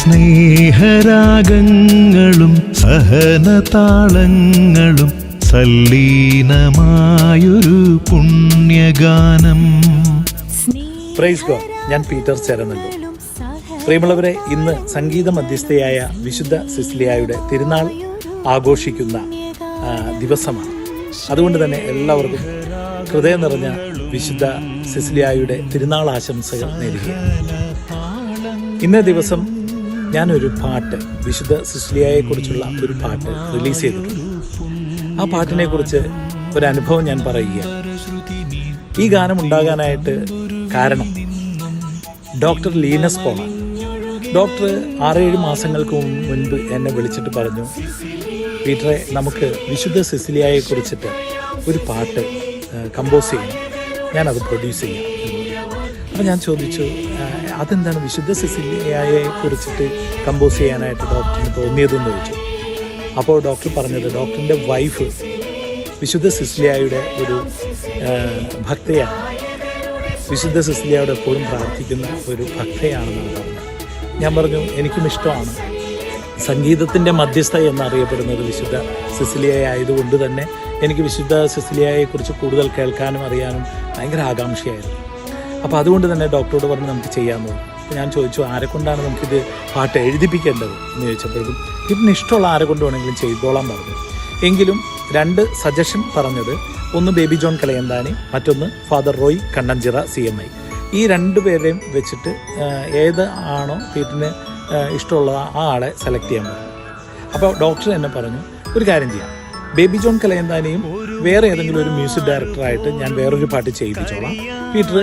സ്നേഹരാഗങ്ങളും സഹനതാളങ്ങളും സല്ലീനമായൊരു പുണ്യഗാനം. ഞാൻ പീറ്റർ ചേരനല്ലൂർ. പ്രിയമുള്ളവരെ ഇന്ന് സംഗീത മധ്യസ്ഥയായ വിശുദ്ധ സിസ്ലിയായുടെ തിരുനാൾ ആഘോഷിക്കുന്ന ദിവസമാണ്. അതുകൊണ്ട് തന്നെ എല്ലാവർക്കും ഹൃദയം നിറഞ്ഞ വിശുദ്ധ സിസ്ലിയായുടെ തിരുനാൾ ആശംസകൾ നേരുകയാണ്. ഇന്നേ ദിവസം ഞാനൊരു പാട്ട് വിശുദ്ധ സിസിലിയായെ കുറിച്ചുള്ള ഒരു പാട്ട് റിലീസ് ചെയ്തിട്ടുണ്ട്. ആ പാട്ടിനെ കുറിച്ച് അനുഭവം ഞാൻ പറയുകയാണ്. ഈ ഗാനം ഉണ്ടാകാനായിട്ട് കാരണം ഡോക്ടർ ലീനസ് പോളാണ്. ഡോക്ടർ ആറേഴ് മാസങ്ങൾക്ക് മുൻപ് എന്നെ വിളിച്ചിട്ട് പറഞ്ഞു പീറ്ററെ നമുക്ക് വിശുദ്ധ സിസിലിയായെ കുറിച്ചിട്ട് ഒരു പാട്ട് കമ്പോസ് ചെയ്യണം. ഞാനത് പ്രൊഡ്യൂസ് ചെയ്യാം. അപ്പോൾ ഞാൻ ചോദിച്ചു "ആ, അതെന്താണ് വിശുദ്ധ സിസിലിയായെ കുറിച്ചിട്ട് കമ്പോസ് ചെയ്യാനായിട്ട് ഡോക്ടറിന് തോന്നിയതെന്ന് ചോദിച്ചു. അപ്പോൾ ഡോക്ടർ പറഞ്ഞത് ഡോക്ടറിന്റെ വൈഫ് വിശുദ്ധ സിസിലിയായുടെ ഒരു ഭക്തയാണ്. വിശുദ്ധ സിസിലിയായോട് എപ്പോഴും പ്രാർത്ഥിക്കുന്ന ഒരു ഭക്തയാണെന്നാണ് പറഞ്ഞത് ഞാൻ പറഞ്ഞു എനിക്കും ഇഷ്ടമാണ്. സംഗീതത്തിന്റെ മധ്യസ്ഥ എന്നറിയപ്പെടുന്നത് വിശുദ്ധ സിസിലിയ ആയതുകൊണ്ട് തന്നെ എനിക്ക് വിശുദ്ധ സിസിലിയയെക്കുറിച്ച് കൂടുതൽ കേൾക്കാനും അറിയാനും ഭയങ്കര ആകാംക്ഷയായിരുന്നു. അപ്പോൾ അതുകൊണ്ട് തന്നെ ഡോക്ടറോട് പറഞ്ഞ് നമുക്ക് പറഞ്ഞു അപ്പോൾ ഞാൻ ചോദിച്ചു ആരെ കൊണ്ടാണ് നമുക്കിത് പാട്ട് എഴുതിപ്പിക്കേണ്ടത്? എന്ന് ചോദിച്ചപ്പോഴും ഇതിന് ഇഷ്ടമുള്ള ആരെ കൊണ്ട് വേണമെങ്കിലും ചെയ്തോളാൻ പറഞ്ഞു. എങ്കിലും രണ്ട് സജഷൻ പറഞ്ഞത് ഒന്ന് ബേബി ജോൺ കലയന്താനി മറ്റൊന്ന് Father Roy Kannanchira C M I. ഈ രണ്ട് പേരെയും വെച്ചിട്ട് ഏത് ആണോ വീട്ടിന് ഇഷ്ടമുള്ള ആ ആളെ സെലക്ട് ചെയ്യാൻ പറഞ്ഞു അപ്പോൾ ഡോക്ടർ എന്നെ പറഞ്ഞു ഒരു കാര്യം ചെയ്യാം. ബേബി ജോൺ കലയന്താനെയും വേറെ ഏതെങ്കിലും ഒരു മ്യൂസിക് ഡയറക്ടറായിട്ട് ഞാൻ വേറൊരു പാട്ട് ചെയ്യിപ്പിച്ചോളാം. പീറ്റർ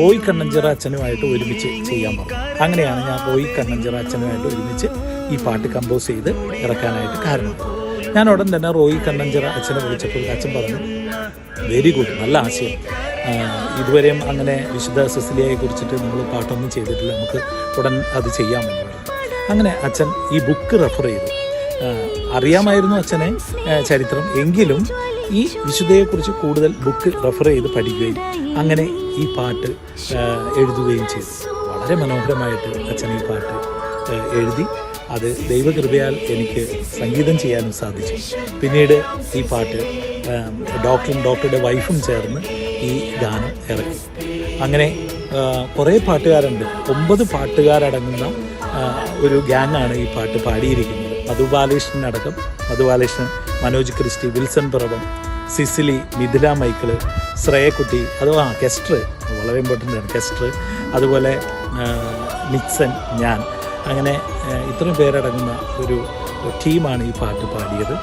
റോയ് കണ്ണഞ്ചിറ അച്ഛനുമായിട്ട് ഒരുമിച്ച് ചെയ്യാൻ പറഞ്ഞു അങ്ങനെയാണ് ഞാൻ റോയ് കണ്ണഞ്ചിറ അച്ഛനുമായിട്ട് ഒരുമിച്ച് ഈ പാട്ട് കമ്പോസ് ചെയ്ത് ഇറക്കാനായിട്ട് കാരണം. ഞാൻ ഉടൻ തന്നെ റോയി കണ്ണഞ്ചിറ അച്ഛനെ വിളിച്ചപ്പോൾ അച്ഛൻ പറഞ്ഞു വെരി ഗുഡ് നല്ല ആശയം. ഇതുവരെയും അങ്ങനെ വിശുദ്ധ സിസിലിയയെ കുറിച്ചിട്ട് നമ്മൾ പാട്ടൊന്നും ചെയ്തിട്ടില്ല. നമുക്ക് ഉടൻ അത് ചെയ്യാമെന്ന് പറഞ്ഞു. അങ്ങനെ അച്ഛൻ ഈ ബുക്ക് റെഫർ ചെയ്തു. അറിയാമായിരുന്നു അച്ഛനെ ചരിത്രം. എങ്കിലും ഈ വിശുദ്ധയെക്കുറിച്ച് കൂടുതൽ ബുക്ക് റെഫർ ചെയ്ത് പഠിക്കുകയും അങ്ങനെ ഈ പാട്ട് എഴുതുകയും ചെയ്തു. വളരെ മനോഹരമായിട്ട് അച്ഛൻ ഈ പാട്ട് എഴുതി. അത് ദൈവകൃപയാൽ എനിക്ക് സംഗീതം ചെയ്യാനും സാധിച്ചു. പിന്നീട് ഈ പാട്ട് ഡോക്ടറും ഡോക്ടറുടെ വൈഫും ചേർന്ന് ഈ ഗാനം ഇറക്കി. അങ്ങനെ കുറേ പാട്ടുകാരുണ്ട്. ഒമ്പത് പാട്ടുകാരടങ്ങുന്ന ഒരു ഗ്യാങ്ങാണ് ഈ പാട്ട് പാടിയിരിക്കുന്നത്. മധു ബാലകൃഷ്ണൻ അടക്കം മധു ബാലകൃഷ്ണൻ മനോജ് ക്രിസ്റ്റി വിൽസൺ പ്രഭം സിസിലി മിഥില മൈക്കിൾ ശ്രേയക്കുട്ടി അത് ആ കെസ്റ്റർ വളരെ ഇമ്പോർട്ടന്റ് ആണ് കെസ്റ്റർ അതുപോലെ മിക്സൻ ഞാൻ. അങ്ങനെ ഇത്രയും പേരടങ്ങുന്ന ഒരു ടീമാണ് ഈ പാട്ട് പാടിയത്.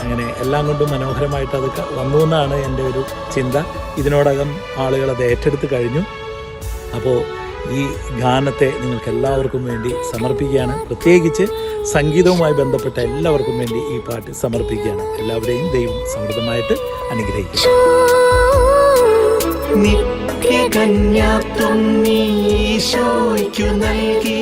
അങ്ങനെ എല്ലാം കൊണ്ടും മനോഹരമായിട്ട് അത് വന്നു എന്നാണ് എന്റെ ഒരു ചിന്ത. ഇതിനോടകം ആളുകൾ അത് ഏറ്റെടുത്ത് കഴിഞ്ഞു. അപ്പോൾ ഈ ഗാനത്തെ നിങ്ങൾക്ക് എല്ലാവർക്കും വേണ്ടി സമർപ്പിക്കുകയാണ്. പ്രത്യേകിച്ച് സംഗീതവുമായി ബന്ധപ്പെട്ട എല്ലാവർക്കും വേണ്ടി ഈ പാട്ട് സമർപ്പിക്കുകയാണ്. എല്ലാവരെയും ദൈവം സമൃദ്ധമായിട്ട് അനുഗ്രഹിക്കും നൽകി